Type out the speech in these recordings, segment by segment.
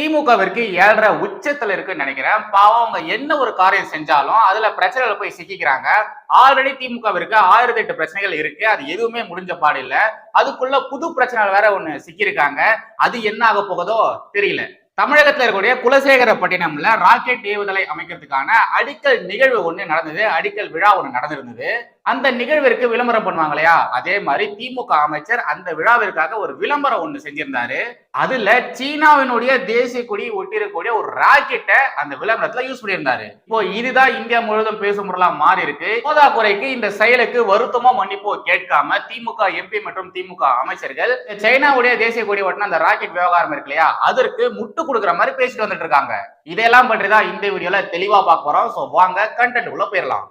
திமுகவிற்கு ஏழரை உச்சத்துல இருக்குன்னு நினைக்கிறேன். பாவம் அவங்க என்ன ஒரு காரியம் செஞ்சாலும் அதுல பிரச்சனைகளை போய் சிக்கிக்கிறாங்க. ஆல்ரெடி திமுகவிற்கு ஆயிரத்தி எட்டு பிரச்சனைகள் இருக்கு. அது எதுவுமே முடிஞ்ச பாடு இல்ல. அதுக்குள்ள புது பிரச்சனைகள் வேற ஒண்ணு சிக்கியிருக்காங்க. அது என்ன ஆக போகுதோ தெரியல. தமிழகத்தில் இருக்கக்கூடிய குலசேகரப்பட்டினம்ல ராக்கெட் ஏவுதலை அமைக்கிறதுக்கான அடிக்கல் நிகழ்வு ஒண்ணு நடந்தது. அடிக்கல் விழா ஒண்ணு நடந்திருந்தது. அந்த நிகழ்விற்கு விளம்பரம் பண்ணுவாங்க இல்லையா? அதே மாதிரி திமுக அமைச்சர் அந்த விழாவிற்காக ஒரு விளம்பரம் ஒண்ணு செஞ்சிருந்தாரு. அதுல சீனாவினுடைய தேசிய கொடி ஒட்டிருக்கக்கூடிய ஒரு ராக்கெட்டை அந்த விளம்பரத்துல யூஸ் பண்ணியிருந்தாரு. இப்போ இதுதான் இந்தியா முழுவதும் பேசும் பொருளா மாறி இருக்கு. போதாக்குறைக்கு இந்த செயலுக்கு வருத்தமோ மன்னிப்போ கேட்காம திமுக எம்பி மற்றும் திமுக அமைச்சர்கள் சைனாவுடைய தேசிய கொடி ஒட்டின அந்த ராக்கெட் விவகாரம் இருக்கு இல்லையா? அதற்கு முட்டு கொடுக்குற மாதிரி பேசிட்டு வந்துட்டு இருக்காங்க. இதெல்லாம் பற்றி தான் இந்த வீடியோல தெளிவா பார்க்க போறோம். சோ வாங்க கண்டென்ட் உள்ள போயிடலாம்.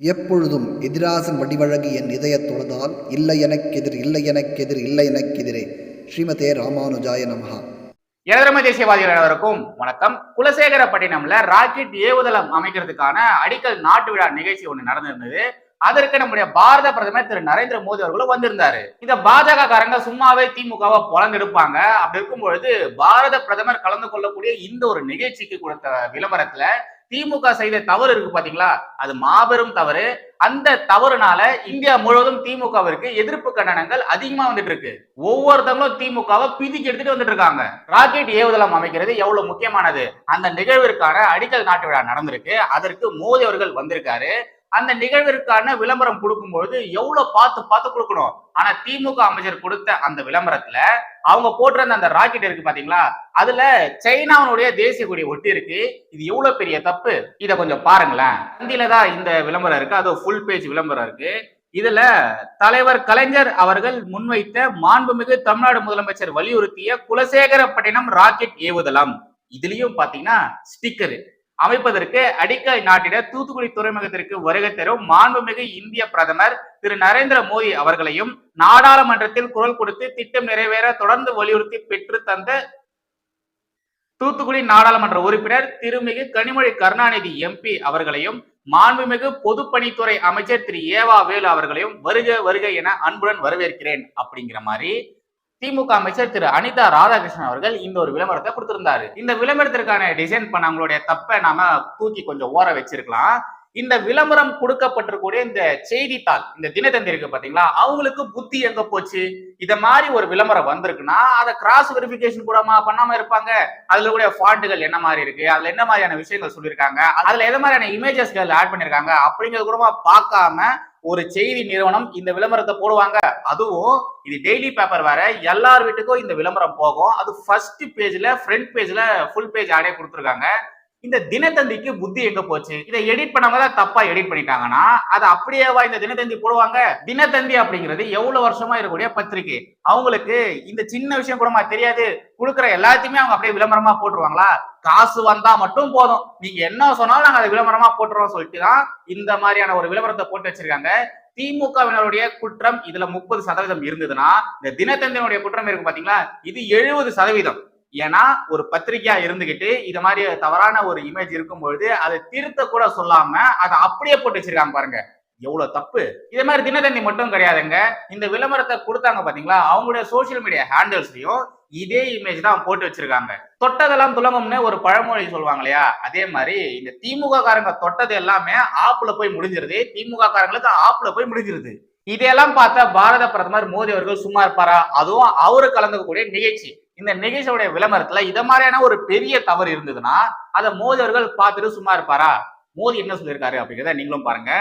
எப்பொழுதும் எதிராசன் வடிவழகு என் இதயத் தொழுதால் இல்லை எனக்கெதிர் இல்லை எனக்கெதிர் இல்லை எனக்கெதிரே ஸ்ரீமதே ராமானுஜாய நமஹா. எனதரமை தேசியவாதிகள் அனைவருக்கும் வணக்கம். குலசேகரப்பட்டினம்ல ராக்கெட் ஏவுதளம் அமைக்கிறதுக்கான அடிக்கல் நாட்டு விழா நிகழ்ச்சி ஒண்ணு நடந்திருந்தது. அதற்கு நம்முடைய பாரத பிரதமர் திரு நரேந்திர மோடி அவர்களும் வந்திருந்தாரு. இந்த பாஜக காரங்க சும்மாவே திமுகவை பொழந்தெடுப்பாங்க அப்படி இருக்கும் பொழுது பாரத பிரதமர் கலந்து கொள்ளக்கூடிய இந்த ஒரு நிகழ்ச்சிக்கு கொடுத்த விளம்பரத்துல திமுக செய்த தவறு இருக்கு பாத்தீங்களா? அது மாபெரும் தவறு. அந்த தவறுனால இந்தியா முழுவதும் திமுகவிற்கு எதிர்ப்பு கண்டனங்கள் அதிகமா வந்துட்டு இருக்கு ஒவ்வொருத்தவங்களும் திமுகவை பிதிக்கி எடுத்துட்டு வந்துட்டு இருக்காங்க ராக்கெட் ஏவுதளம் அமைக்கிறது எவ்வளவு முக்கியமானது? அந்த நிகழ்விற்கான அடிக்கல் நாட்டு விழா நடந்திருக்கு. அதற்கு மோடி அவர்கள் வந்திருக்காரு. அந்த நிகழ்விற்கான விளம்பரம் கொடுக்கும்பொழுது எவ்வளவு பார்த்து பார்த்து கொடுக்கணும்? ஆனா திமுக அமைச்சர் கொடுத்த அந்த விளம்பரத்துல அவங்க போட்டிருந்த அந்த ராக்கெட் இருக்கு பாத்தீங்களா? அதுல சைனாவுடைய தேசிய கொடி ஒட்டி இருக்கு. இது எவ்வளவு பெரிய தப்பு? இதை கொஞ்சம் பாருங்களேன். ஹிந்தில தான் இந்த விளம்பரம் இருக்கு. அது ஃபுல் பேஜ் விளம்பரம் இருக்கு. இதுல தலைவர் கலைஞர் அவர்கள் முன்வைத்த மாண்புமிகு தமிழ்நாடு முதலமைச்சர் வலியுறுத்திய குலசேகரப்பட்டினம் ராக்கெட் ஏவுதளம். இதுலயும் பாத்தீங்கன்னா ஸ்டிக்கர் அமைப்பதற்கு அடிக்கல் நாட்டிட தூத்துக்குடி துறைமுகத்திற்கு வருகை தரும் மாண்புமிகு இந்திய பிரதமர் திரு நரேந்திர மோடி அவர்களையும் நாடாளுமன்றத்தில் குரல் கொடுத்து திட்டம் நிறைவேற தொடர்ந்து வலியுறுத்தி பெற்று தந்த தூத்துக்குடி நாடாளுமன்ற உறுப்பினர் திருமிகு கனிமொழி கருணாநிதி எம்பி அவர்களையும் மாண்புமிகு பொதுப்பணித்துறை அமைச்சர் திரு ஏவா வேலு அவர்களையும் வருக வருக என அன்புடன் வரவேற்கிறேன் அப்படிங்கிற மாதிரி திமுக அமைச்சர் திரு அனிதா ராதாகிருஷ்ணன் அவர்கள் இந்த ஒரு விளம்பரத்தை கொடுத்திருந்தாரு. இந்த விளம்பரத்திற்கான டிசைன் பண்ணவங்களுடைய தப்பை நாம தூக்கி கொஞ்சம் ஓர வச்சிருக்கலாம். இந்த விளம்பரம் கொடுக்கப்பட்டிருக்கூடிய இந்த செய்தித்தாள் இந்த தினத்தந்தி இருக்கு பாத்தீங்களா அவங்களுக்கு புத்தி எங்க போச்சு? இத மாதிரி ஒரு விளம்பரம் வந்திருக்குன்னா அதை கிராஸ் வெரிஃபிகேஷன் கூடமா பண்ணாம இருப்பாங்க. அதுல கூட ஃபாண்ட்டுகள் என்ன மாதிரி இருக்கு அதுல என்ன மாதிரியான விஷயங்கள் சொல்லியிருக்காங்க அதுல எந்த மாதிரியான இமேஜஸ்கள் ஆட் பண்ணிருக்காங்க அப்படிங்கிறது கூடமா பார்க்காம ஒரு செய்தி நிறுவனம் இந்த விளம்பரத்தை போடுவாங்க. அதுவும் இது டெய்லி பேப்பர் வேற. எல்லார் வீட்டுக்கும் இந்த விளம்பரம் போகும். அது ஃபர்ஸ்ட் பேஜ்ல ஃப்ரண்ட் பேஜ்ல ஃபுல் பேஜ் ஆடே கொடுத்துருக்காங்க. இந்த தினத்தந்திக்கு புத்தி எங்க போச்சு? இதை எடிட் பண்ணவங்க தான் தப்பா எடிட் பண்ணிட்டாங்கன்னா அதை அப்படியேவா இந்த தினத்தந்தி போடுவாங்க? தினத்தந்தி அப்படிங்கிறது எவ்வளவு வருஷமா இருக்கக்கூடிய பத்திரிகை. அவங்களுக்கு இந்த சின்ன விஷயம் கூடமா தெரியாது. கொடுக்குற எல்லாத்தையுமே அவங்க அப்படியே விளம்பரமா போட்டுருவாங்களா? காசு வந்தா மட்டும் போதும். நீங்க என்ன சொன்னாலும் நாங்க அதை விளம்பரமா போட்டுறோம் சொல்லிட்டு தான் இந்த மாதிரியான ஒரு விளம்பரத்தை போட்டு வச்சிருக்காங்க. திமுகவினருடைய குற்றம் இதுல முப்பது சதவீதம் இருந்ததுன்னா இந்த தினத்தந்தியினுடைய குற்றம் இருக்கு பாத்தீங்களா? இது எழுபது சதவீதம். ஏன்னா ஒரு பத்திரிகையா இருந்துகிட்டு இது மாதிரி தவறான ஒரு இமேஜ் இருக்கும் பொழுது அதை திருத்த கூட சொல்லாம அதை அப்படியே போட்டு வச்சிருக்காங்க பாருங்க. எவ்வளவு தப்பு. இதே மாதிரி தினத்தந்தி மட்டும் கிடையாதுங்க. இந்த விளம்பரத்தை கொடுத்தாங்க பாத்தீங்களா? அவங்களுடைய சோசியல் மீடியா ஹேண்டில்ஸ்லயும் இதே இமேஜ் தான் போட்டு வச்சிருக்காங்க. தொட்டதெல்லாம் துலங்கும்னு ஒரு பழமொழி சொல்லுவாங்க இல்லையா அதே மாதிரி இந்த திமுக காரங்க தொட்டது எல்லாமே ஆப்புல போய் முடிஞ்சிருது. திமுக காரங்களுக்கு ஆப்புல போய் முடிஞ்சிருது. இதையெல்லாம் பார்த்த பாரத பிரதமர் மோடி அவர்கள் சும்மா இருப்பாரா? அதுவும் அவரு கலந்துக்கக்கூடிய நிகழ்ச்சி. இந்த நிகழ்ச்சியோட விளம்பரத்துல இத மாதிரியான ஒரு பெரிய தவறு இருந்ததுன்னா அதை மோதி அவர்கள் பார்த்துட்டு சும்மா இருப்பாரா? மோதி என்ன சொல்லியிருக்காரு அப்படிங்கிறத நீங்களும் பாருங்க.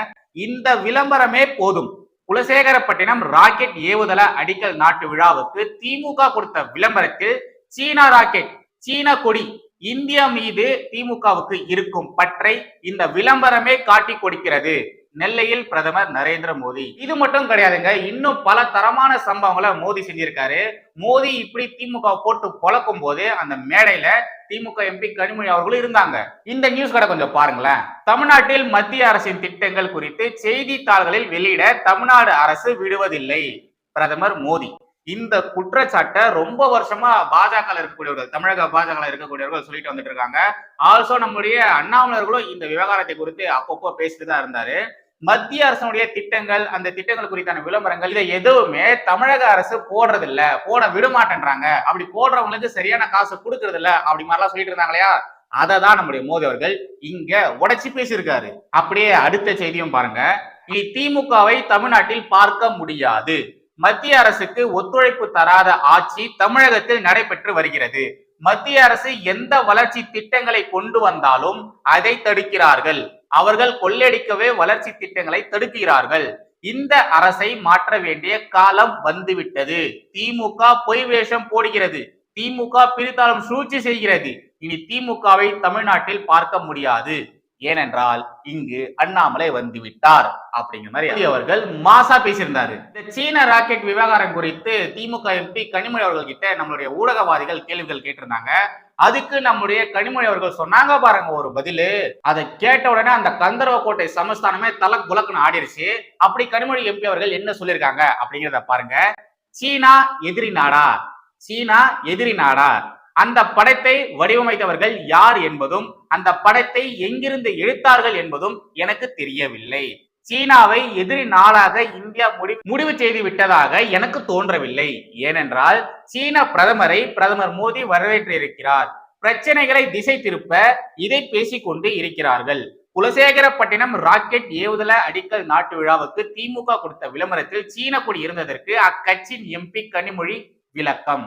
இந்த விளம்பரமே போதும். குலசேகரப்பட்டினம் ராக்கெட் ஏவுதள அடிக்கல் நாட்டு விழாவுக்கு திமுக கொடுத்த விளம்பரத்தில் சீனா ராக்கெட் சீன கொடி இந்தியா மீது திமுகவுக்கு இருக்கும் பற்றை இந்த விளம்பரமே காட்டி கொடுக்கிறது. நெல்லையில் பிரதமர் நரேந்திர மோடி. இது மட்டும் கிடையாதுங்க இன்னும் பல தரமான சம்பவங்களை மோடி செஞ்சிருக்காரு. மோடி இப்படி திமுக போட்டு பொழக்கும் போது அந்த மேடையில திமுக எம்பி கனிமொழி அவர்களும் இருந்தாங்க. இந்த நியூஸ் கடை கொஞ்சம் பாருங்களேன். தமிழ்நாட்டில் மத்திய அரசின் திட்டங்கள் குறித்து செய்தித்தாள்களில் வெளியிட தமிழ்நாடு அரசு விடுவதில்லை. பிரதமர் மோடி. இந்த குற்றச்சாட்டை ரொம்ப வருஷமா பாஜக இருக்கக்கூடியவர்கள் தமிழக பாஜக இருக்கக்கூடியவர்கள் சொல்லிட்டு வந்துட்டு இருக்காங்க ஆல்சோ நம்முடைய அண்ணாமலர்களும் இந்த விவகாரத்தை குறித்து அப்பப்போ பேசிட்டு தான் இருந்தாரு. மத்திய அரசனுடைய திட்டங்கள் அந்த திட்டங்கள் குறித்தான விளம்பரங்கள் இதை எதுவுமே தமிழக அரசு போடுறது இல்ல போட விடமாட்டேன்றாங்க. அப்படி போடுறவங்களுக்கு சரியான காசு கொடுக்கறது இல்ல அப்படி மாதிரிலாம் சொல்லிட்டு இருந்தாங்க இல்லையா? அதை தான் நம்முடைய மோதி அவர்கள் இங்க உடைச்சி பேசியிருக்காரு. அப்படியே அடுத்த செய்தியும் பாருங்க. இனி திமுகவை தமிழ்நாட்டில் பார்க்க முடியாது. மத்திய அரசுக்கு ஒத்துழைப்பு தராத ஆட்சி தமிழகத்தில் நடைபெற்று வருகிறது. மத்திய அரசு எந்த வளர்ச்சி திட்டங்களை கொண்டு வந்தாலும் அதை தடுக்கிறார்கள். அவர்கள் கொள்ளையடிக்கவே வளர்ச்சி திட்டங்களை தடுக்கிறார்கள். இந்த அரசை மாற்ற வேண்டிய காலம் வந்துவிட்டது. திமுக பொய் வேஷம் போடுகிறது. திமுக பிரித்தாலும் சூழ்ச்சி செய்கிறது. இனி திமுகவை தமிழ்நாட்டில் பார்க்க முடியாது. ஏனென்றால் இங்கு அண்ணாமலை வந்துவிட்டார் அப்படிங்கிற மாதிரி அவர்கள் மாசா பேசியிருந்தாரு. இந்த சீன ராக்கெட் விவகாரம் குறித்து திமுக எம்பி கனிமொழி அவர்கள் கிட்ட நம்மளுடைய ஊடகவாதிகள் கேள்விகள் கேட்டிருந்தாங்க. அதுக்கு நம்முடைய கனிமொழி அவர்கள் சொன்னாங்க பாருங்க ஒரு பதிலு. அதை கேட்ட உடனே அந்த கந்தரவக்கோட்டை கோட்டை சமஸ்தானமே தல புலக்குன்னு ஆடிருச்சு. அப்படி கனிமொழி எம்பி அவர்கள் என்ன சொல்லியிருக்காங்க அப்படிங்கிறத பாருங்க. சீனா எதிரி நாடா? சீனா எதிரி நாடா? அந்த படத்தை வடிவமைத்தவர்கள் யார் என்பதும் அந்த படத்தை எங்கிருந்து எடுத்தார்கள் என்பதும் எனக்கு தெரியவில்லை. சீனாவை எதிரி நாளாக இந்தியா முடி முடிவு செய்து விட்டதாக எனக்கு தோன்றவில்லை. ஏனென்றால் சீன பிரதமரை பிரதமர் மோடி வரவேற்றிருக்கிறார். பிரச்சனைகளை திசை திருப்ப இதை பேசிக்கொண்டு இருக்கிறார்கள். குலசேகரப்பட்டினம் ராக்கெட் ஏவுதள அடிக்கல் நாட்டு விழாவுக்கு திமுக கொடுத்த விளம்பரத்தில் சீன கொடி இருந்ததற்கு அக்கட்சியின் எம்பி கனிமொழி விளக்கம்.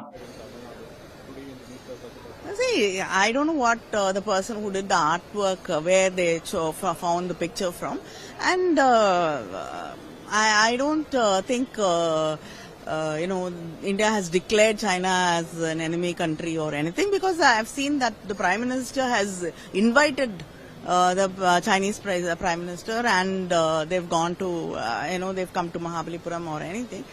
See, I don't know what uh, the person who did the artwork, uh, where they found the picture from, and uh, I, I don't uh, think. Uh, uh, you know, India has declared China as an enemy country or anything because I have seen that the Prime Minister has invited uh, the uh, Chinese pri- uh, Prime Minister and uh, they've gone to, uh, you know, they've come to Mahabalipuram or anything.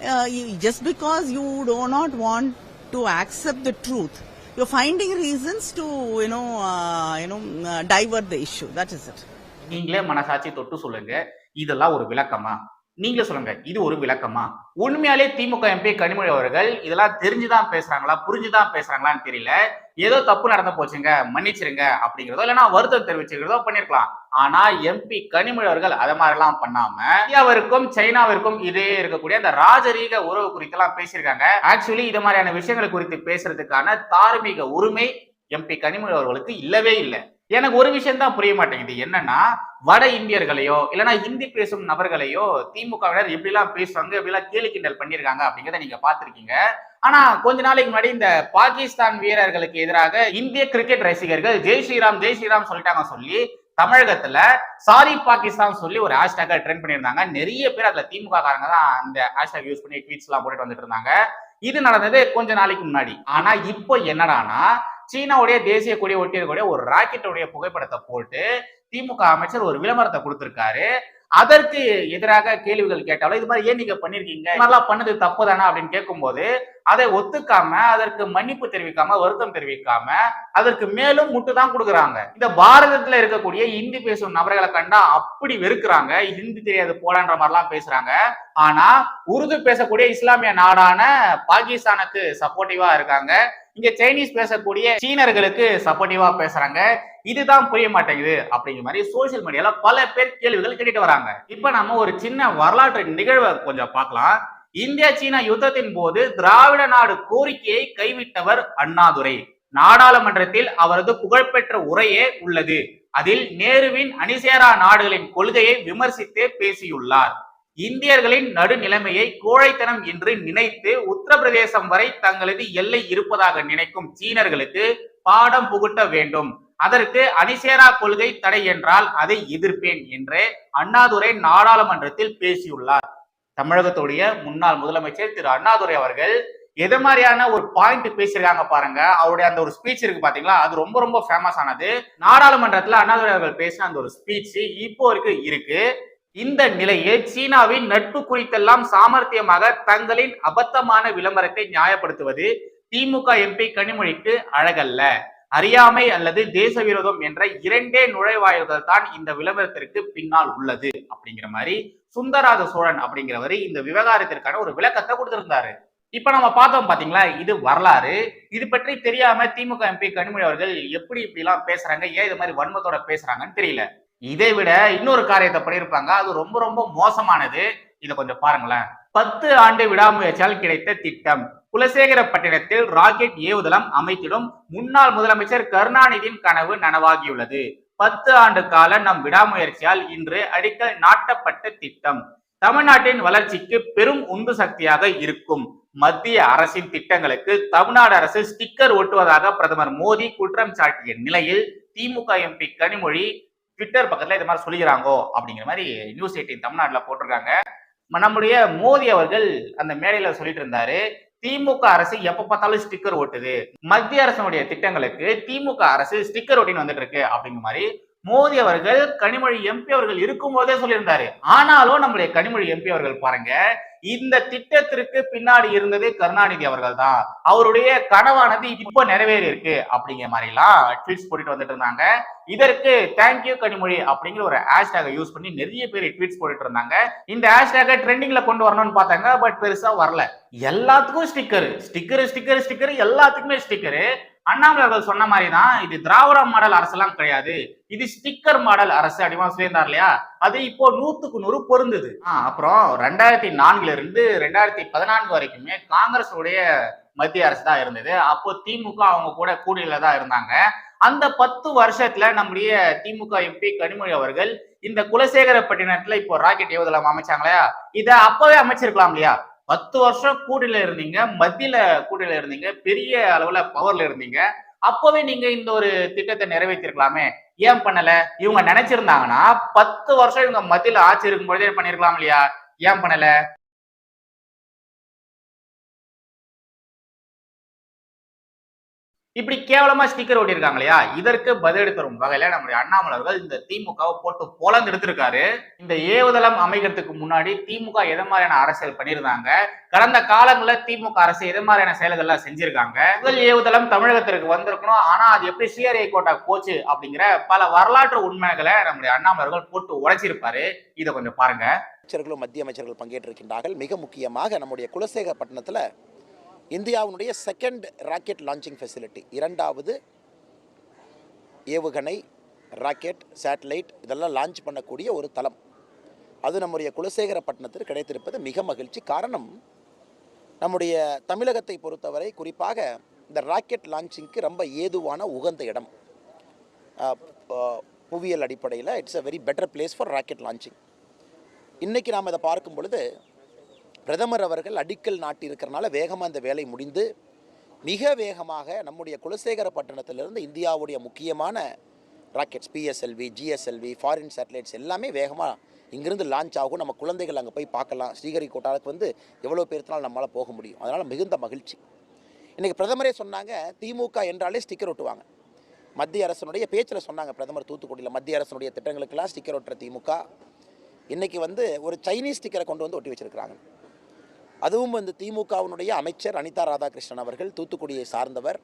Uh, you, just because you do not want to accept the truth, you're finding reasons to, you know, uh, you know, uh, divert the issue. That is it. நீங்களே மனசாட்சி தொட்டு சொல்லுங்க. இதெல்லாம் ஒரு விளக்கமா? நீங்களே சொல்லுங்க. இது ஒரு விளக்கமா? உண்மையாலே திமுக எம்பி கனிமொழி அவர்கள் இதெல்லாம் தெரிஞ்சுதான் பேசுறாங்களா? புரிஞ்சுதான் பேசுறாங்களான்னு தெரியல. ஏதோ தப்பு நடந்து போச்சுங்க மன்னிச்சிருங்க அப்படிங்கிறதோ இல்லைன்னா வருத்தம் தெரிவிச்சிருக்கிறதோ பண்ணிருக்கலாம். ஆனா எம்பி கனிமொழி அவர்கள் அதை மாதிரிலாம் பண்ணாம இந்தியாவிற்கும் சைனாவிற்கும் இதே இருக்கக்கூடிய அந்த ராஜரீக உறவு குறித்து எல்லாம் பேசியிருக்காங்க. ஆக்சுவலி இது மாதிரியான விஷயங்கள் குறித்து பேசுறதுக்கான தார்மீக உரிமை எம்பி கனிமொழி அவர்களுக்கு இல்லவே இல்லை. எனக்கு ஒரு விஷயம் தான் புரிய மாட்டேங்குது. என்னன்னா வட இந்தியர்களையோ இல்லைன்னா ஹிந்தி பேசும் நபர்களையோ திமுகவினர் எப்படிலாம் பேசுவாங்க எப்படிலாம் கேலி கிண்டல் பண்ணியிருக்காங்க அப்படிங்கிறத நீங்க பார்த்துருக்கீங்க. ஆனா கொஞ்ச நாளைக்கு முன்னாடி இந்த பாகிஸ்தான் வீரர்களுக்கு எதிராக இந்திய கிரிக்கெட் ரசிகர்கள் ஜெய் ஸ்ரீராம் ஜெய் ஸ்ரீராம் சொல்லிட்டாங்க சொல்லி தமிழகத்துல சாரி பாகிஸ்தான் சொல்லி ஒரு ஹேஷ்டேக் ட்ரெண்ட் பண்ணியிருந்தாங்க. நிறைய பேர் அதுல திமுக காரங்க தான் அந்த ஹேஷ்டேக் யூஸ் பண்ணி ட்வீட்ஸ் எல்லாம் போட்டுட்டு வந்துட்டு இருந்தாங்க. இது நடந்தது கொஞ்ச நாளைக்கு முன்னாடி. ஆனா இப்போ என்னடானா சீனாவுடைய தேசிய கொடியை ஒட்டியிருக்கக்கூடிய ஒரு ராக்கெட்டுடைய புகைப்படத்தை போட்டு திமுக அமைச்சர் ஒரு விளம்பரத்தை கொடுத்திருக்காரு. அதற்கு எதிராக கேள்விகள் கேட்டாலும் இது மாதிரி ஏன் நீங்க பண்ணிருக்கீங்க? இது மாதிரிலாம் பண்ணது தப்பு தானே அப்படின்னு கேட்கும்போது அதை ஒத்துக்காம அதற்கு மன்னிப்பு தெரிவிக்காம வருத்தம் தெரிவிக்காம அதற்கு மேலும் முட்டு தான் கொடுக்குறாங்க. இந்த பாரதத்துல இருக்கக்கூடிய இந்தி பேசும் நபர்களை கண்டா அப்படி வெறுக்கிறாங்க. ஹிந்தி தெரியாது போலான்ற மாதிரிலாம் பேசுறாங்க. ஆனா உருது பேசக்கூடிய இஸ்லாமிய நாடான பாகிஸ்தானுக்கு சப்போர்ட்டிவா இருக்காங்க. இங்க சைனீஸ் பேசக்கூடிய சீனர்களுக்கு சப்போர்ட்டிவா பேசுறாங்க. இதுதான் புரிய மாட்டேங்குது அப்படிங்கிற மாதிரி சோசியல் மீடியால பல பேர் கேள்விகள் கேட்டுட்டு வராங்க. இப்ப நம்ம ஒரு சின்ன வரலாற்று நிகழ்வை கொஞ்சம் பார்க்கலாம். இந்தியா சீனா யுத்தத்தின் போது திராவிட நாடு கோரிக்கையை கைவிட்டவர் அண்ணாதுரை. நாடாளுமன்றத்தில் அவரது புகழ்பெற்ற உரையே உள்ளது. அதில் நேருவின் அணிசேரா நாடுகளின் கொள்கையை விமர்சித்து பேசியுள்ளார். இந்தியர்களின் நடுநிலைமையை கோழைத்தனம் என்று நினைத்து உத்தரப்பிரதேசம் வரை தங்களது எல்லை இருப்பதாக நினைக்கும் சீனர்களுக்கு பாடம் புகுட்ட வேண்டும். அதற்கு அணிசேரா கொள்கை தடை என்றால் அதை எதிர்ப்பேன் என்று அண்ணாதுரை நாடாளுமன்றத்தில் பேசியுள்ளார். தமிழகத்துடைய முன்னாள் முதலமைச்சர் திரு அண்ணாதுரை அவர்கள் எது மாதிரியான ஒரு பாயிண்ட் பேசியிருக்காங்க பாருங்க. அவருடைய அந்த ஒரு ஸ்பீச் இருக்கு பாத்தீங்களா? அது ரொம்ப ரொம்ப ஃபேமஸ் ஆனது. நாடாளுமன்றத்துல அண்ணாதுரை அவர்கள் பேசின அந்த ஒரு ஸ்பீச் இப்போ இருக்கு இருக்கு. இந்த நிலையில் சீனாவின் நட்பு குறித்தெல்லாம் சாமர்த்தியமாக தங்களின் அபத்தமான விளம்பரத்தை நியாயப்படுத்துவது திமுக எம்பி கனிமொழிக்கு அழகல்ல. அறியாமை அல்லது தேச விரோதம் என்ற இரண்டே நுழைவாயில்கள் தான் இந்த விளம்பரத்திற்கு பின்னால் உள்ளது அப்படிங்கிற மாதிரி சுந்தராஜ சோழன் அப்படிங்கிறவர் இந்த விவகாரத்திற்கான ஒரு விளக்கத்தை கொடுத்திருந்தாரு. இப்ப நம்ம பார்த்தோம் பாத்தீங்களா இது வரலாறு. இது பற்றி தெரியாம திமுக எம்பி கனிமொழி அவர்கள் எப்படி இப்படி எல்லாம் பேசுறாங்க ஏன் இது மாதிரி வன்மத்தோட பேசுறாங்கன்னு தெரியல. இதை விட இன்னொரு காரியத்தை பண்ணியிருப்பாங்க. அது ரொம்ப ரொம்ப மோசமானது. இதை கொஞ்சம் பாருங்களேன். பத்து ஆண்டு விடாமுயற்சியால் கிடைத்த திட்டம். குலசேகரப்பட்டினத்தில் ராக்கெட் ஏவுதளம் அமைத்திடும் முன்னாள் முதலமைச்சர் கருணாநிதியின் கனவு நனவாகியுள்ளது. பத்து ஆண்டு கால நம் விடாமுயற்சியால் இன்று அடிக்கல் நாட்டப்பட்ட திட்டம். தமிழ்நாட்டின் வளர்ச்சிக்கு பெரும் உந்து சக்தியாக இருக்கும். மத்திய அரசின் திட்டங்களுக்கு தமிழ்நாடு அரசு ஸ்டிக்கர் ஒட்டுவதாக பிரதமர் மோடி குற்றம் சாட்டிய நிலையில் திமுக எம்பி கனிமொழி ட்விட்டர் பக்கத்துல இது மாதிரி சொல்லிக்கிறாங்கோ அப்படிங்கிற மாதிரி நியூஸ் எயிட்டின் தமிழ்நாட்டில் போட்டிருக்காங்க. ம- நம்முடைய மோடி அவர்கள் அந்த மேடையில சொல்லிட்டு இருந்தாரு. திமுக அரசு எப்ப பார்த்தாலும் ஸ்டிக்கர் ஓட்டுது. மத்திய அரசனுடைய திட்டங்களுக்கு திமுக அரசு ஸ்டிக்கர் ஓட்டின்னு வந்துட்டு இருக்கு அப்படிங்கிற மாதிரி மோடி அவர்கள் கனிமொழி எம்பி அவர்கள் இருக்கும் போதே சொல்லியிருந்தாரு. ஆனாலும் நம்முடைய கனிமொழி எம்பி அவர்கள் பாருங்க இந்த திட்டத்திற்கு பின்னாடி இருந்தது கருணாநிதி அவர்கள் தான் அவருடைய கனவானது இப்போ நிறைவேறி இருக்கு அப்படிங்கிற மாதிரி எல்லாம் ட்வீட்ஸ் போட்டுட்டு வந்துட்டு இருந்தாங்க. இதற்கு தேங்க்யூ கனிமொழி அப்படிங்கிற ஒரு ஹேஷ்டேகை யூஸ் பண்ணி நிறைய பேர் ட்வீட்ஸ் போட்டுட்டு இருந்தாங்க. இந்த ஹேஷ்டேகை ட்ரெண்டிங்ல கொண்டு வரணும்னு பார்த்தாங்க பட் பெருசா வரல. எல்லாத்துக்கும் ஸ்டிக்கர் ஸ்டிக்கர் ஸ்டிக்கர் ஸ்டிக்கர் எல்லாத்துக்குமே ஸ்டிக்கரு அண்ணாமலை அவர்கள் சொன்ன மாதிரி தான் இது திராவிட மாடல் அரசெல்லாம் கிடையாது. இது ஸ்டிக்கர் மாடல் அரசு அப்படிமா சொல்லியிருந்தார் இல்லையா? அது இப்போ நூத்துக்கு நூறு பொருந்தது. ஆ, அப்புறம் ரெண்டாயிரத்தி நான்குல இருந்து ரெண்டாயிரத்தி பதினான்கு வரைக்குமே காங்கிரஸ் உடைய மத்திய அரசு தான் இருந்தது. அப்போ திமுக அவங்க கூட கூடியில தான் இருந்தாங்க. அந்த பத்து வருஷத்துல நம்முடைய திமுக எம்பி கனிமொழி அவர்கள் இந்த குலசேகரப்பட்டினத்துல இப்போ ராக்கெட் ஏவுதளம் அமைச்சாங்களா இதை அப்பவே அமைச்சிருக்கலாம் இல்லையா? பத்து வருஷம் கூட்டில இருந்தீங்க மத்தியில கூட்டில இருந்தீங்க பெரிய அளவுல பவர்ல இருந்தீங்க. அப்பவே நீங்க இந்த ஒரு திட்டத்தை நிறைவேற்றிருக்கலாமே. ஏன் பண்ணல? இவங்க நினைச்சிருந்தாங்கன்னா பத்து வருஷம் இவங்க மத்தியில ஆட்சி இருக்கும் பொழுதே பண்ணிருக்கலாம் இல்லையா? ஏன் பண்ணல? இப்படி கேவலமா ஸ்டிக்கர் ஒட்டியிருக்காங்க இல்லையா இதற்கு பதிலடி தரும் வகையில நம்முடைய அண்ணாமலர்கள் இந்த திமுகவை போட்டு போலந்து எடுத்திருக்காரு. இந்த ஏவுதளம் அமைக்கிறதுக்கு முன்னாடி திமுக எதை மாதிரியான அரசியல் பண்ணியிருந்தாங்க? கடந்த காலங்களில் திமுக அரசு எது மாதிரியான செயல்கள்லாம் செஞ்சிருக்காங்க? முதல் ஏவுதளம் தமிழகத்திற்கு வந்திருக்கணும். ஆனா அது எப்படி சிஆர்ஐ கோட்டா போச்சு அப்படிங்கிற பல வரலாற்று உண்மைகளை நம்முடைய அண்ணாமலர்கள் போட்டு உழைச்சிருப்பாரு இதை கொஞ்சம் பாருங்க. அமைச்சர்களும் மத்திய அமைச்சர்கள் பங்கேற்றிருக்கின்றார்கள். மிக முக்கியமாக நம்முடைய குலசேகரப்பட்டினத்தில் இந்தியாவினுடைய செகண்ட் ராக்கெட் லான்ச்சிங் ஃபெசிலிட்டி இரண்டாவது ஏவுகணை ராக்கெட் சேட்டலைட் இதெல்லாம் லான்ச் பண்ணக்கூடிய ஒரு தளம். அது நம்முடைய குலசேகரப்பட்டினத்தில் கிடைத்திருப்பது மிக மகிழ்ச்சி. காரணம் நம்முடைய தமிழகத்தை பொறுத்தவரை குறிப்பாக இந்த ராக்கெட் லான்ச்சிங்க்கு ரொம்ப ஏதுவான உகந்த இடம். புவியியல் அடிப்படையில் it's a very better place for rocket launching இன்றைக்கி நாம் இதை பார்க்கும் பொழுது பிரதமர் அவர்கள் அடிக்கல் நாட்டியிருக்கிறனால வேகமாக இந்த வேலை முடிந்து மிக வேகமாக நம்முடைய குலசேகர பட்டணத்திலிருந்து இந்தியாவுடைய முக்கியமான rockets PSLV GSLV foreign satellites எல்லாமே வேகமாக இங்கிருந்து லான்ச் ஆகும். நம்ம குழந்தைகள் அங்கே போய் பார்க்கலாம். ஸ்ரீஹரிகோட்டாவுக்கு வந்து எவ்வளோ பேர்த்தினால் நம்மளால் போக முடியும். அதனால் மிகுந்த மகிழ்ச்சி. இன்றைக்கி பிரதமரே சொன்னாங்க திமுக என்றாலே ஸ்டிக்கர் ஒட்டுவாங்க. மத்திய அரசனுடைய பேச்சில் சொன்னாங்க பிரதமர் தூத்துக்குடியில். மத்திய அரசனுடைய திட்டங்களுக்கெல்லாம் ஸ்டிக்கர் ஒட்டுற திமுக. இன்றைக்கி வந்து ஒரு சைனீஸ் ஸ்டிக்கரை கொண்டு வந்து ஒட்டி வச்சிருக்கிறாங்க. அதுவும் வந்து திமுகவினுடைய அமைச்சர் அனிதா ராதாகிருஷ்ணன் அவர்கள் தூத்துக்குடியை சார்ந்தவர்.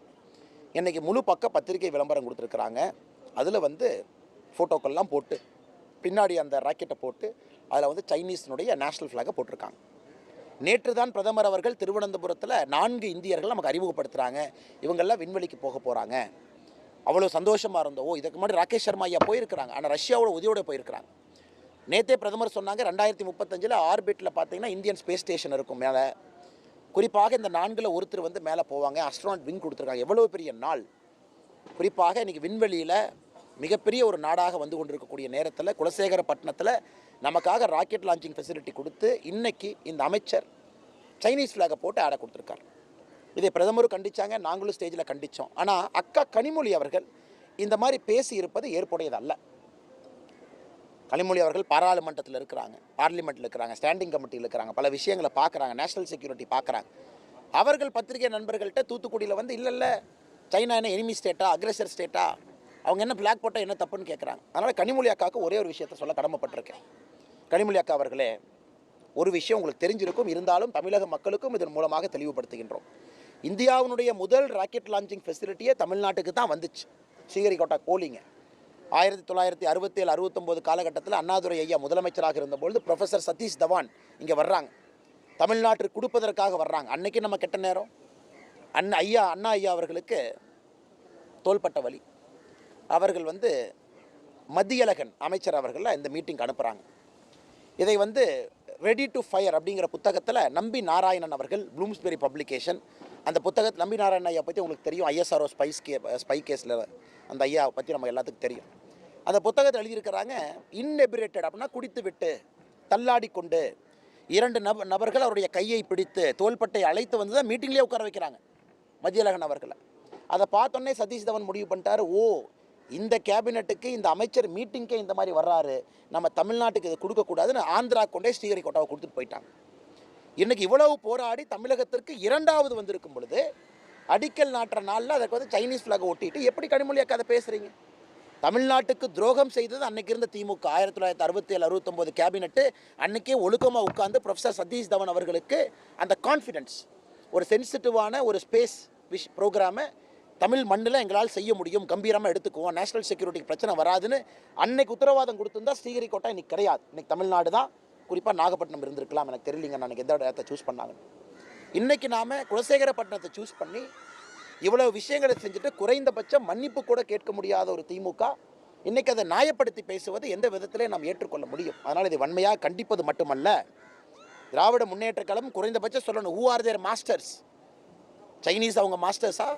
இன்றைக்கி முழு பக்க பத்திரிகை விளம்பரம் கொடுத்துருக்குறாங்க. அதில் வந்து ஃபோட்டோக்கள்லாம் போட்டு பின்னாடி அந்த ராக்கெட்டை போட்டு அதில் வந்து சைனீஸினுடைய நேஷ்னல் ஃப்ளாகை போட்டிருக்காங்க. நேற்று தான் பிரதமர் அவர்கள் திருவனந்தபுரத்தில் நான்கு இந்தியர்கள் நமக்கு அறிமுகப்படுத்துகிறாங்க இவங்கெல்லாம் விண்வெளிக்கு போக போகிறாங்க அவ்வளோ சந்தோஷமாக இருந்தோம். இதுக்கு முன்னாடி ராகேஷ் சர்மா ஐயா போயிருக்கிறாங்க. ஆனால் ரஷ்யாவோட உதவியோட போயிருக்கிறாங்க. நேத்தே பிரதமர் சொன்னாங்க ரெண்டாயிரத்தி முப்பத்தஞ்சில் ஆர்பிட்டில் பார்த்தீங்கன்னா இந்தியன் ஸ்பேஸ் ஸ்டேஷன் இருக்கும் மேலே. குறிப்பாக இந்த நான்கில் ஒருத்தர் வந்து மேலே போவாங்க அஸ்ட்ரானட் விங் கொடுத்துருக்காங்க. எவ்வளோ பெரிய நாள். குறிப்பாக இன்றைக்கி விண்வெளியில் மிகப்பெரிய ஒரு நாடாக வந்து கொண்டிருக்கக்கூடிய நேரத்தில் குலசேகரப்பட்டினத்தில் நமக்காக ராக்கெட் லான்ச்சிங் ஃபெசிலிட்டி கொடுத்து இன்றைக்கி இந்த அமைச்சர் சைனீஸ் ஃப்ளாகை போட்டு ஆடை கொடுத்துருக்காரு. இதை பிரதமரும் கண்டிச்சாங்க நாங்களும் ஸ்டேஜில் கண்டித்தோம் ஆனால் அக்கா கனிமொழி அவர்கள் இந்த மாதிரி பேசி இருப்பது ஏற்புடையது அல்ல கனிமொழி அவர்கள் பாராளுமன்றத்தில் இருக்கிறாங்க பார்லிமெண்ட்டில் இருக்கிறாங்க ஸ்டாண்டிங் கமிட்டியில் இருக்கிறாங்க பல விஷயங்களை பார்க்குறாங்க நேஷனல் செக்யூரிட்டி பார்க்குறாங்க. அவர்கள் பத்திரிகை நண்பர்கள்ட்ட தூத்துக்குடியில் வந்து இல்லை இல்லை சைனா என்ன எனிமி ஸ்டேட்டா அக்ரெசர் ஸ்டேட்டா அவங்க என்ன பிளாக் போட்டால் என்ன தப்புன்னு கேட்குறாங்க அதனால் கனிமொழி அக்காவுக்கு ஒரே ஒரு விஷயத்த சொல்ல கடமைப்பட்டிருக்கேன். கனிமொழி அக்கா அவர்களே ஒரு விஷயம் உங்களுக்கு தெரிஞ்சிருக்கும் இருந்தாலும் தமிழக மக்களுக்கும் இதன் மூலமாக தெளிவுபடுத்துகின்றோம். இந்தியாவினுடைய முதல் ராக்கெட் லான்ச்சிங் ஃபெசிலிட்டியே தமிழ்நாட்டுக்கு தான் வந்துச்சு. ஸ்ரீஹரிகோட்டா கோலிங்க ஆயிரத்தி தொள்ளாயிரத்தி அறுபத்தேழு அறுபத்தொம்போது காலகட்டத்தில் அண்ணாதுரை ஐயா முதலமைச்சராக இருந்தபொழுது ப்ரொஃபஸர் சதீஷ் தவான் இங்கே வர்றாங்க. தமிழ்நாட்டிற்கு கொடுப்பதற்காக வர்றாங்க. அன்னைக்கு நம்ம கெட்ட நேரம்? அண்ணா ஐயா அண்ணா ஐயா அவர்களுக்கு தோள்பட்ட வழி அவர்கள் வந்து மத்தியலகன் அமைச்சர் அவர்களில் இந்த மீட்டிங் அனுப்புகிறாங்க இதை வந்து ரெடி டு ஃபயர் அப்படிங்கிற புத்தகத்தில் நம்பி நாராயணன் அவர்கள் ப்ளூம்ஸ்பெரி பப்ளிகேஷன் அந்த புத்தகத்தில் நம்பி நாராயணன் ஐயா பற்றி உங்களுக்கு தெரியும். ஐஎஸ்ஆர்ஓ ஸ்பைஸ் கே ஸ்பை கேஸில் அந்த ஐயா பற்றி நம்ம எல்லாத்துக்கும் தெரியும். அந்த புத்தகத்தில் எழுதியிருக்கிறாங்க இன்னெபிரேட்டட் அப்படின்னா குடித்து விட்டு தள்ளாடி கொண்டு இரண்டு நப நபர்கள் அவருடைய கையை பிடித்து தோள்பட்டை அழைத்து வந்து தான் மீட்டிங்லேயே உட்கார வைக்கிறாங்க மத்தியழகன் அவர்களை. அதை பார்த்தோன்னே சதீஷ் தவன் முடிவு பண்ணிட்டாரு ஓ இந்த கேபினெட்டுக்கு இந்த அமைச்சர் மீட்டிங்கே இந்த மாதிரி வர்றாரு நம்ம தமிழ்நாட்டுக்கு இதை கொடுக்கக்கூடாதுன்னு ஆந்திரா கொண்டே ஸ்ரீஹரிகோட்டாவை கொடுத்துட்டு போயிட்டாங்க. இன்றைக்கி இவ்வளவு போராடி தமிழகத்திற்கு இரண்டாவது வந்திருக்கும் பொழுது அடிக்கல் நாட்டுற நாளில் அதுக்கு வந்து சைனீஸ் ஃப்ளாகை ஒட்டிட்டு எப்படி கனிமொழி அக்கா அதை பேசுகிறீங்க தமிழ்நாட்டுக்கு துரோகம் செய்தது அன்னைக்கு இருந்த திமுக. ஆயிரத்தி தொள்ளாயிரத்தி அறுபத்தி ஏழு அறுபத்தொம்போது கேபினெட்டு அன்னைக்கே ஒழுக்கமாக உட்காந்து ப்ரொஃபசர் சதீஷ் தவன் அவர்களுக்கு அந்த கான்ஃபிடென்ஸ் ஒரு சென்சிட்டிவான ஒரு ஸ்பேஸ் விஷ் ப்ரோக்ராமை தமிழ் மண்ணில் எங்களால் செய்ய முடியும். கம்பீரமாக எடுத்துக்குவோம். நேஷனல் செக்யூரிட்டிக்கு பிரச்சனை வராதுன்னு அன்னைக்கு உத்தரவாதம் கொடுத்துருந்தா ஸ்ரீஹரிகோட்டா இன்னைக்கு கிடையாது. இன்னைக்கு தமிழ்நாடு தான். குறிப்பாக நாகப்பட்டினம் இருந்திருக்கலாம். எனக்கு தெரியலிங்க. நான் எந்த இடத்த சூஸ் பண்ணாங்கன்னு. இன்றைக்கி நாம் குலசேகரப்பட்டினத்தை சூஸ் பண்ணி இவ்வளவு விஷயங்களை செஞ்சுட்டு குறைந்தபட்சம் மன்னிப்பு கூட கேட்க முடியாத ஒரு திமுக இன்றைக்கி அதை நியாயப்படுத்தி பேசுவது எந்த விதத்திலே நாம் ஏற்றுக்கொள்ள முடியும்? அதனால் இதை வன்மையாக கண்டிப்பது மட்டுமல்ல. திராவிட முன்னேற்ற கழகம் குறைந்தபட்சம் சொல்லணும். Who are their masters Chinese அவங்க மாஸ்டர்ஸா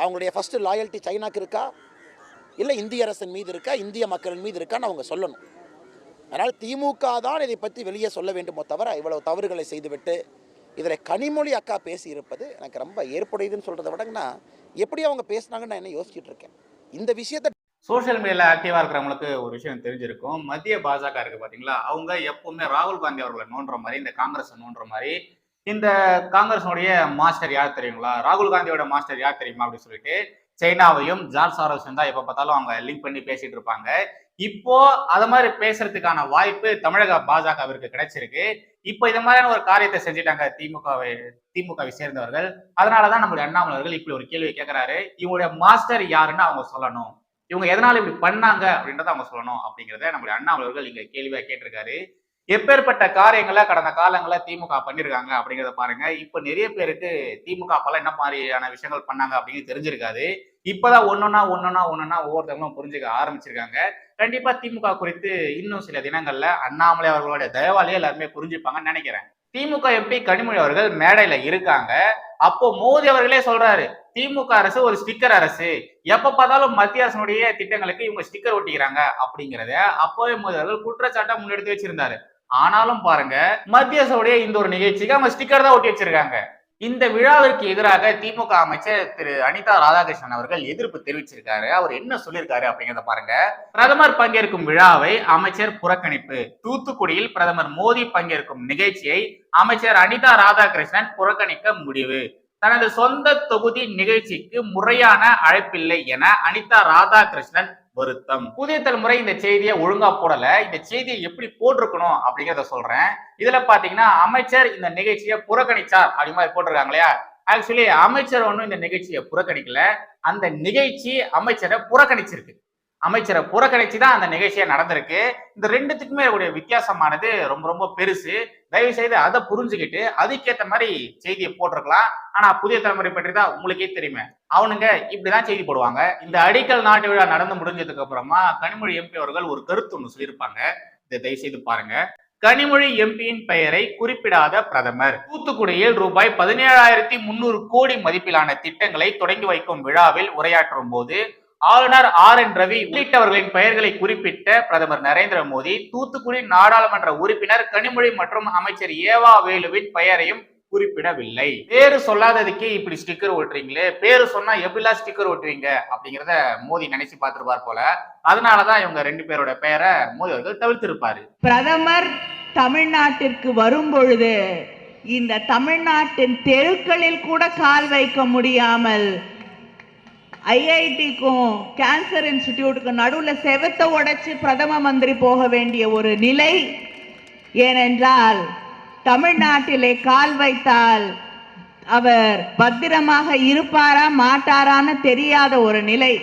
அவங்களுடைய ஃபஸ்ட்டு லாயல்ட்டி சைனாக்கு இருக்கா? இல்லை இந்திய அரசின் மீது இருக்கா? இந்திய மக்களின் மீது இருக்கான்னு அவங்க சொல்லணும். அதனால் திமுக தான் இதை பற்றி வெளியே சொல்ல வேண்டுமோ தவிர இவ்வளவு தவறுகளை செய்துவிட்டு இதில் கனிமொழி அக்கா பேசியிருப்பது எனக்கு ரொம்ப ஏற்புடையதுன்னு சொல்கிறத விடங்கன்னா எப்படி அவங்க பேசுனாங்கன்னு நான் என்ன யோசிச்சுட்டு இருக்கேன். இந்த விஷயத்தை சோஷியல் மீடியாவில் ஆக்டிவாக இருக்கிறவங்களுக்கு ஒரு விஷயம் தெரிஞ்சிருக்கும். மத்திய பாஜக இருக்கு பார்த்தீங்களா அவங்க எப்பவுமே ராகுல் காந்தி அவர்களை நோன்ற மாதிரி இந்த காங்கிரஸ் நோன்ற மாதிரி இந்த காங்கிரஸனுடைய மாஸ்டர் யார் தெரியுங்களா? ராகுல் காந்தியோட மாஸ்டர் யார் தெரியுமா? அப்படின்னு சொல்லிட்டு சைனாவையும் ஜார்ஜ் சாரோஸும் தான் எப்போ பார்த்தாலும் அவங்க லிங்க் பண்ணி பேசிட்டு இருப்பாங்க. இப்போ அத மாதிரி பேசுறதுக்கான வாய்ப்பு தமிழக பாஜகவிற்கு கிடைச்சிருக்கு. இப்போ இந்த மாதிரியான ஒரு காரியத்தை செஞ்சுட்டாங்க திமுகவை திமுகவை சேர்ந்தவர்கள். அதனாலதான் நம்மளுடைய அண்ணாமலர்கள் இப்படி ஒரு கேள்வி கேட்கிறாரு இவங்களுடைய மாஸ்டர் யாருன்னு அவங்க சொல்லணும். இவங்க எதனால இப்படி பண்ணாங்க அப்படின்றத அவங்க சொல்லணும் அப்படிங்கிறத நம்மளுடைய அண்ணாமலர்கள் இங்க கேள்வியா கேட்டிருக்காரு. எப்பேற்பட்ட காரியங்களை கடந்த காலங்களில் திமுக பண்ணியிருக்காங்க அப்படிங்கிறத பாருங்க. இப்போ நிறைய பேருக்கு திமுக அப்பெல்லாம் என்ன மாதிரியான விஷயங்கள் பண்ணாங்க அப்படின்னு தெரிஞ்சிருக்காது. இப்போதான் ஒன்னொன்னா ஒன்னொன்னா ஒன்னொன்னா ஒவ்வொருத்தவங்களும் புரிஞ்சுக்க ஆரம்பிச்சிருக்காங்க. கண்டிப்பா திமுக குறித்து இன்னும் சில தினங்கள்ல அண்ணாமலை அவர்களுடைய தயவாலேயே எல்லாருமே புரிஞ்சுப்பாங்கன்னு நினைக்கிறேன். திமுக எம்பி கனிமொழி அவர்கள் மேடையில இருக்காங்க. அப்போ மோடி அவர்களே சொல்றாரு திமுக அரசு ஒரு ஸ்டிக்கர் அரசு. எப்ப பார்த்தாலும் மத்திய அரசனுடைய திட்டங்களுக்கு இவங்க ஸ்டிக்கர் ஒட்டிக்கிறாங்க. அப்படிங்கிறத அப்போவே மோடி அவர்கள் குற்றச்சாட்டா முன்னெடுத்து வச்சிருந்தாரு. ஆனாலும் பாருங்க மத்திய அரசுடைய இந்த ஒரு நிகழ்ச்சிக்கு அவங்க ஸ்டிக்கர் தான் ஒட்டி வச்சிருக்காங்க. இந்த விழாவிற்கு எதிராக திமுக அமைச்சர் திரு அனிதா ராதாகிருஷ்ணன் அவர்கள் எதிர்ப்பு தெரிவிச்சிருக்காரு. அவர் என்ன சொல்லியிருக்காரு அப்படிங்கிறத பாருங்க. பிரதமர் பங்கேற்கும் விழாவை அமைச்சர் புறக்கணிப்பு. தூத்துக்குடியில் பிரதமர் மோடி பங்கேற்கும் நிகழ்ச்சியை அமைச்சர் அனிதா ராதாகிருஷ்ணன் புறக்கணிக்க முடிவு. தனது சொந்த தொகுதி நிகழ்ச்சிக்கு முறையான அழைப்பில்லை என அனிதா ராதாகிருஷ்ணன் வருத்தம் புதிய தலைமுறை இந்த செய்தியை ஒழுங்கா போடல. இந்த செய்தியை எப்படி போட்டிருக்கணும் அப்படிங்கிறத சொல்றேன். இதுல பாத்தீங்கன்னா அமைச்சர் இந்த நிகழ்ச்சியை புறக்கணிச்சார் அப்படி மாதிரி போட்டிருக்காங்க இல்லையா? ஆக்சுவலி அமைச்சர் ஒன்றும் இந்த நிகழ்ச்சியை புறக்கணிக்கல. அந்த நிகழ்ச்சி அமைச்சரை புறக்கணிச்சிருக்கு. அமைச்சரை புறக்கணிச்சு தான் அந்த நிகழ்ச்சியை நடந்திருக்கு. இந்த ரெண்டுத்துக்குமே இருக்கக்கூடிய வித்தியாசமானது ரொம்ப ரொம்ப பெருசு. தயவு செய்து அதை புரிஞ்சுக்கிட்டு அதுக்கேத்த மாதிரி செய்தியை போட்டிருக்கலாம். ஆனா புதிய தலைமுறை பற்றி தான் உங்களுக்கே தெரியுமே. அவனுங்க இப்படிதான் செய்தி போடுவாங்க. இந்த அடிக்கல் நாட்டு விழா நடந்து முடிஞ்சதுக்கு அப்புறமா கனிமொழி எம்பி அவர்கள் ஒரு கருத்து ஒன்று சொல்லியிருப்பாங்க. இதை தயவு செய்து பாருங்க. கனிமொழி எம்பியின் பெயரை குறிப்பிடாத பிரதமர். தூத்துக்குடியில் ரூபாய் பதினேழாயிரத்தி முன்னூறு கோடி மதிப்பிலான திட்டங்களை தொடங்கி வைக்கும் விழாவில் உரையாற்றும் போது ஆளுநர் ஆர் என் ரவி உள்ளிட்டவர்களின் பெயர்களை குறிப்பிட்ட பிரதமர் நரேந்திர மோடி தூத்துக்குடி நாடாளுமன்ற உறுப்பினர் கனிமொழி மற்றும் அமைச்சர் ஏவா வேலுவின் பெயரையும் குறிப்பிடவில்லை. பேரு சொல்லாததுக்கே இப்படி ஸ்டிக்கர் ஓட்டுறீங்களே? பேரு சொன்னா எப்படிலாம் ஸ்டிக்கர் ஓட்டுவீங்க? அப்படிங்கிறத மோடி நினைச்சு பார்த்திருப்பார் போல. அதனாலதான் இவங்க ரெண்டு பேரோட பெயரை மோடி அவர்கள் தவிர்த்திருப்பாரு. பிரதமர் தமிழ்நாட்டிற்கு வரும் பொழுது இந்த தமிழ்நாட்டின் தெருக்களில் கூட கால் வைக்க முடியாமல் ஐஐடிக்கும் கேன்சர் இன்ஸ்டிடியூட்டுக்கும் நடுவில் செவத்தை உடைச்சு பிரதம மந்திரி போக வேண்டிய ஒரு நிலை ஏனென்றால் தமிழ்நாட்டிலே கால் வைத்தால் அவர் பத்திரமாக இருப்பாரா மாட்டாரான்னு தெரியாத ஒரு நிலை.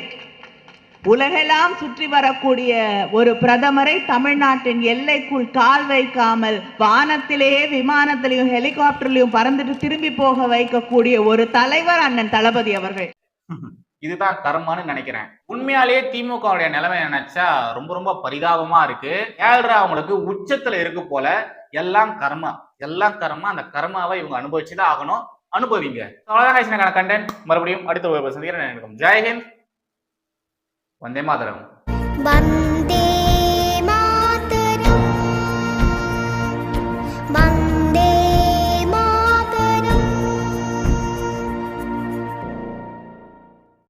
உலகெல்லாம் சுற்றி வரக்கூடிய ஒரு பிரதமரை தமிழ்நாட்டின் எல்லைக்குள் கால் வைக்காமல் வானத்திலேயே விமானத்திலையும் ஹெலிகாப்டர்லையும் பறந்துட்டு திரும்பி போக வைக்கக்கூடிய ஒரு தலைவர் அண்ணன் தளபதி அவர்கள். இதுதான் கர்மான்னு நினைக்கிறேன். உண்மையாலேயே திமுகவுடைய நிலைமை நினைச்சா ரொம்ப ரொம்ப பரிதாபமா இருக்கு. ஏழ்ரா அவங்களுக்கு உச்சத்துல இருக்கு போல எல்லாம் கர்மா. எல்லாம் கர்மா அந்த கர்மாவை இவங்க அனுபவிச்சுதான் ஆகணும். அனுபவிங்க. அவ்வளவுதான் கண்டென்ட் மறுபடியும் அடுத்த ஒரு சந்திக்கிறேன். ஜெய்ஹிந்த் வந்தே மாதரம். வந்தே